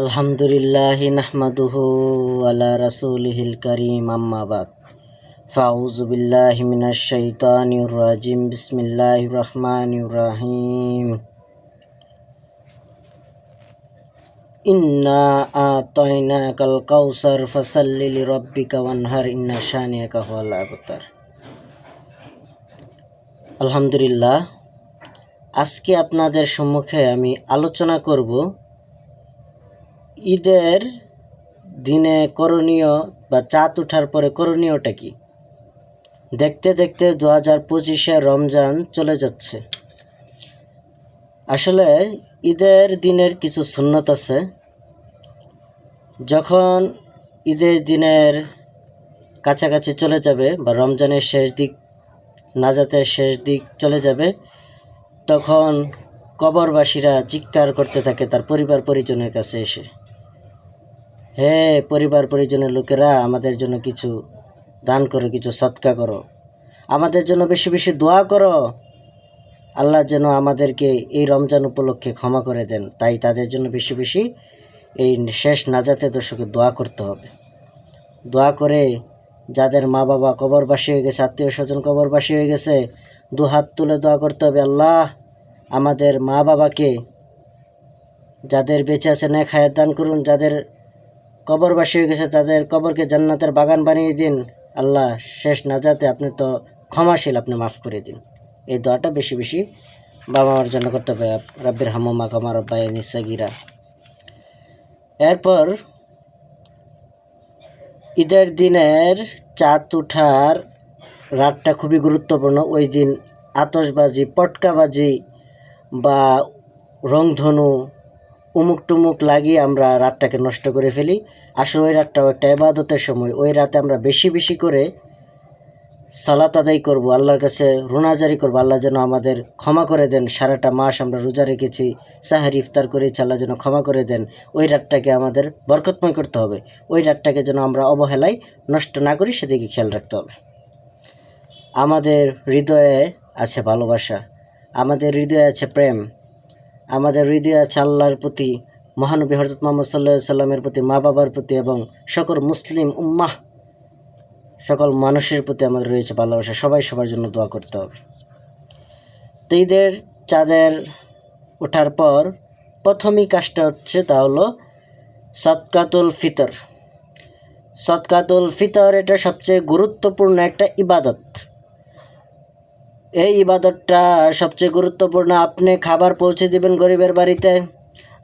আলহামদুলিল্লাহ নাহমাদুহু আলা রাসূলিহিল কারীম, আম্মা বাদ। ফাউযু বিল্লাহি মিনাশ শাইতানির রাজিম, বিসমিল্লাহির রহমানির রহিম। ইন্না আতাইনাকাল কাউসার, ফাসাল্লি লিরাব্বিকা ওয়ানহার, ইন্না শানিয়াকা হুয়াল আবতার। আলহামদুলিল্লাহ, আজকে আপনাদের সম্মুখে আমি আলোচনা করব ঈদের দিনে করণীয় বা চাঁদ ওঠার পরে করণীয়টা কি? দেখতে দেখতে দু হাজার পঁচিশে রমজান চলে যাচ্ছে। আসলে ঈদের দিনের কিছু সুন্নত আছে। যখন ঈদের দিনের কাছাকাছি চলে যাবে বা রমজানের শেষ দিক, নাজাতের শেষ দিক চলে যাবে, তখন কবরবাসীরা চিৎকার করতে থাকে তার পরিবার পরিজনের কাছে এসে। হে পরিবার পরিজনের লোকেরা, আমাদের জন্য কিছু দান করো, কিছু সৎকা করো। আমাদের জন্য বেশি বেশি দোয়া করো। আল্লাহ যেন আমাদেরকে এই রমজান উপলক্ষে ক্ষমা করে দেন। তাই তাদের জন্য বেশি বেশি এই শেষ নাজাতে দর্শকে দোয়া করতে হবে। দোয়া করে যাদের মা বাবা কবরবাসী হয়ে গেছে, আত্মীয় স্বজন কবরবাসী হয়ে গেছে দু হাত তুলে দোয়া করতে হবে, আল্লাহ, আমাদের মা বাবাকে যাদের বেঁচে আছে ন্যাক হায়াত দান করুন। যাদের কবরবাসী হয়ে গেছে, তাদের কবরকে জান্নাতের বাগান বানিয়ে দিন। আল্লাহ শেষ না যাতে আপনি তো ক্ষমাশীল, আপনি মাফ করে দিন। এই দোয়াটা বেশি বেশি বাবা মার জন্য করতে হবে। রাব্বির হামমা কামার আব্বাই নিসাগিরা এরপর ঈদের দিনের চাঁদ উঠার রাতটা খুবই গুরুত্বপূর্ণ। ওই দিন আতশবাজি, পটকাবাজি বা রংধনু উমুক টুমুক লাগিয়ে আমরা রাতটাকে নষ্ট করে ফেলি। আসলে ওই রাতটাও একটা এবাদতের সময়। ওই রাতে আমরা বেশি বেশি করে সালাত আদায় করব, আল্লাহর কাছে রোনাজারি করব। আল্লাহ যেন আমাদের ক্ষমা করে দেন। সারাটা মাস আমরা রোজা রেখেছি, সাহারি ইফতার করেছি, আল্লাহ যেন ক্ষমা করে দেন। ওই রাতটাকে আমাদের বরকতময় করতে হবে। ওই রাতটাকে যেন আমরা অবহেলায় নষ্ট না করি, সেদিকে খেয়াল রাখতে হবে। আমাদের হৃদয়ে আছে ভালোবাসা। আমাদের হৃদয়ে আছে প্রেম। আমাদের হৃদয়ে আছে আল্লাহর প্রতি, মহানবী হজরত মোহাম্মদ সাল্লাহ সাল্লামের প্রতি মা বাবার প্রতি এবং সকল মুসলিম উম্মাহ, সকল মানুষের প্রতি আমাদের রয়েছে ভালোবাসা। সবাই সবার জন্য দোয়া করতে হবে। তো ঈদের চাঁদের ওঠার পর প্রথমই কাজটা হচ্ছে তা হলো সৎকাতুল ফিতর। সৎকাতুল ফিতর এটা সবচেয়ে গুরুত্বপূর্ণ একটা ইবাদত। এই ইবাদতটা সবচেয়ে গুরুত্বপূর্ণ। আপনি খাবার পৌঁছে দিবেন গরিবের বাড়িতে।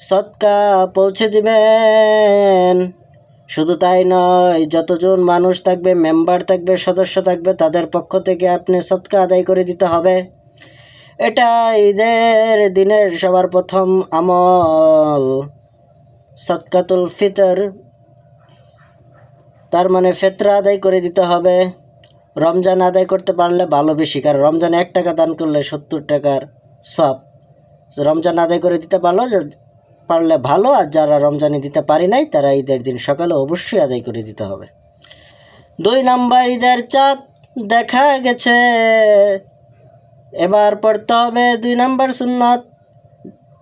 সৎকা পৌঁছে দিবেন। শুধু তাই নয়, যতজন মানুষ থাকবে, মেম্বার থাকবে, সদস্য থাকবে, তাদের পক্ষ থেকে আপনি সৎকা আদায় করে দিতে হবে। এটা ঈদের দিনের সবার প্রথম আমল। সৎকাতুল ফিতর, তার মানে ফেতরা আদায় করে দিতে হবে। রমজান আদায় করতে পারলে ভালো বেশি, কারণ রমজানে এক টাকা দান করলে সত্তর টাকার সব রমজান আদায় করে দিতে পারল পারলে ভালো, আর যারা রমজানে দিতে পারি নাই, তারা ঈদের দিন সকালে অবশ্যই আদায় করে দিতে হবে। দুই নাম্বার, ঈদের চাঁদ দেখা গেছে। এবার পড়তে হবে দুই নাম্বার সুন্নত।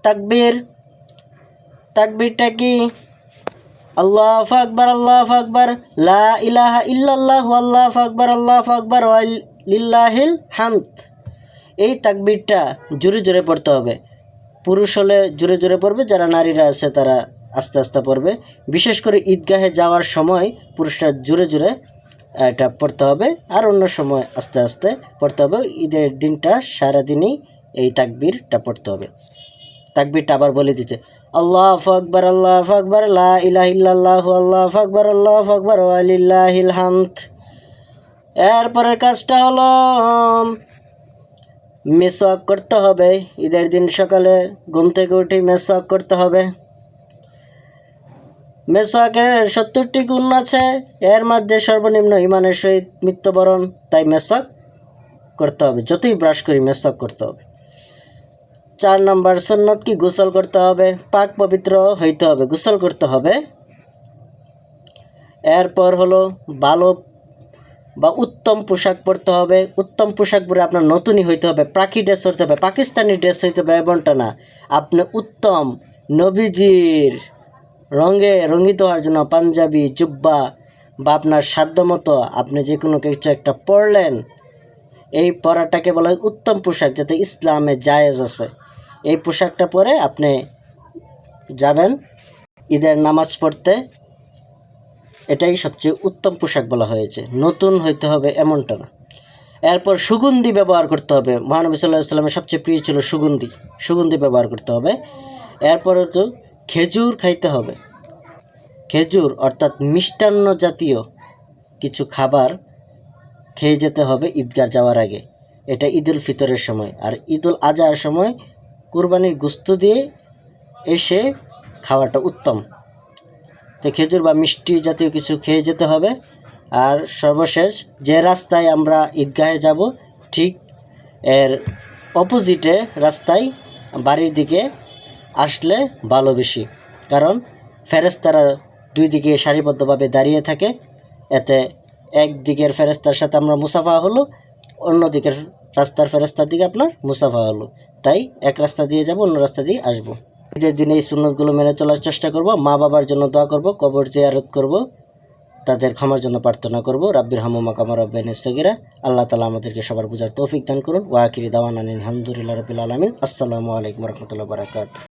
তাকবীর। তাকবীরটা কি? আল্লাহ আকবর আল্লাহ আকবর, লা ইলাহা ইল্লাল্লাহ, আল্লাহ আকবর আল্লাহ আকবর লিল্লাহিল হামদ। এই তাকবিরটা জোরে জোরে পড়তে হবে। পুরুষ হলে জোরে জোরে পড়বে, যারা নারীরা আছে তারা আস্তে আস্তে পড়বে। বিশেষ করে ঈদগাহে যাওয়ার সময় পুরুষরা জোরে জোরে এটা পড়তে হবে। আর অন্য সময় আস্তে আস্তে পড়তে হবে। ঈদের দিনটা সারাদিনই এই তাকবীরটা পড়তে হবে। তাকবীরটা আবার বলে দিচ্ছে আল্লাহ আকবর আল্লাহ আকবর, লা ইলাহ ইল্লাল্লাহ, আল্লাহ আকবর আল্লাহ আকবর আলিল্লাহিল হামদ। এরপরের কাজটা হলো, মেসওয়াক করতে হবে। ঈদের দিন সকালে ঘুম থেকে উঠে মেসওয়াক করতে হবে। মেসওয়াকের সত্তরটি গুণ আছে, এর মধ্যে সর্বনিম্ন ইমানের সহিত মৃত্যুবরণ, তাই মেসওয়াক করতে হবে। যতই ব্রাশ করি মেসওয়াক করতে হবে। চার নম্বর সন্ন্যত কি গোসল করতে হবে? পাক পবিত্র হইতে হবে, গোসল করতে হবে। এরপর হলো ভালো বা উত্তম পোশাক পরতে হবে। উত্তম পোশাক পরে আপনার নতুনই হইতে হবে, পাখি ড্রেস হইতে হবে, পাকিস্তানি ড্রেস হইতে হবে, এমনটা না। আপনি উত্তম, নবীজির রঙে রঙ্গিত হওয়ার জন্য পাঞ্জাবি, জুব্বা বা আপনার সাধ্যমতো আপনি যে কোনো কিছু একটা পরলেন, এই পরাটাকে বলা হয় উত্তম পোশাক, যাতে ইসলামে জায়েজ আছে। এই পোশাকটা পরে আপনি যাবেন ঈদের নামাজ পড়তে। এটাই সবচেয়ে উত্তম পোশাক বলা হয়েছে। নতুন হইতে হবে এমনটা না। এরপর সুগন্ধি ব্যবহার করতে হবে। মহানবী সাল্লাহ সাল্লামের সবচেয়ে প্রিয় ছিল সুগন্ধি। সুগন্ধি ব্যবহার করতে হবে। এরপরে তো খেজুর খাইতে হবে। খেজুর অর্থাৎ মিষ্টান্ন জাতীয় কিছু খাবার খেয়ে যেতে হবে ঈদগাহ যাওয়ার আগে। এটা ঈদুল ফিতরের সময়। আর ঈদুল আজহার সময় কুরবানির গুস্ত দিয়ে এসে খাওয়াটা উত্তম। তো খেজুর বা মিষ্টি জাতীয় কিছু খেয়ে যেতে হবে। আর সর্বশেষ যে রাস্তায় আমরা ঈদগাহে যাব, ঠিক এর অপোজিটে রাস্তায় বাড়ির দিকে আসলে ভালো বেশি। কারণ ফেরেস্তারা দুই দিকে সারিবদ্ধভাবে দাঁড়িয়ে থাকে। এতে এক দিকের ফেরেস্তার সাথে আমরা মুসাফা হলো, অন্য দিকের রাস্তার ফেরাস্তার দিকে আপনার মুসাফা হলো। তাই এক রাস্তা দিয়ে যাব, অন্য রাস্তা দিয়ে আসব। ঈদের দিনে এই সুন্নতগুলো মেনে চলার চেষ্টা করব মা বাবার জন্য দোয়া করব, কবর জিয়ারত করব, তাদের ক্ষমার জন্য প্রার্থনা করব। রাব্বির হামুমা কামার রব্বেন সগিরা। আল্লাহ তালা আমাদেরকে সবার বুঝার তৌফিক দান করুন। ওয়াকিরি দাওয়ান আলহামদুলিল্লাহ রবিল আলমিন। আসসালামু আলাইকুম রহমতুল্লাহ বারাকাত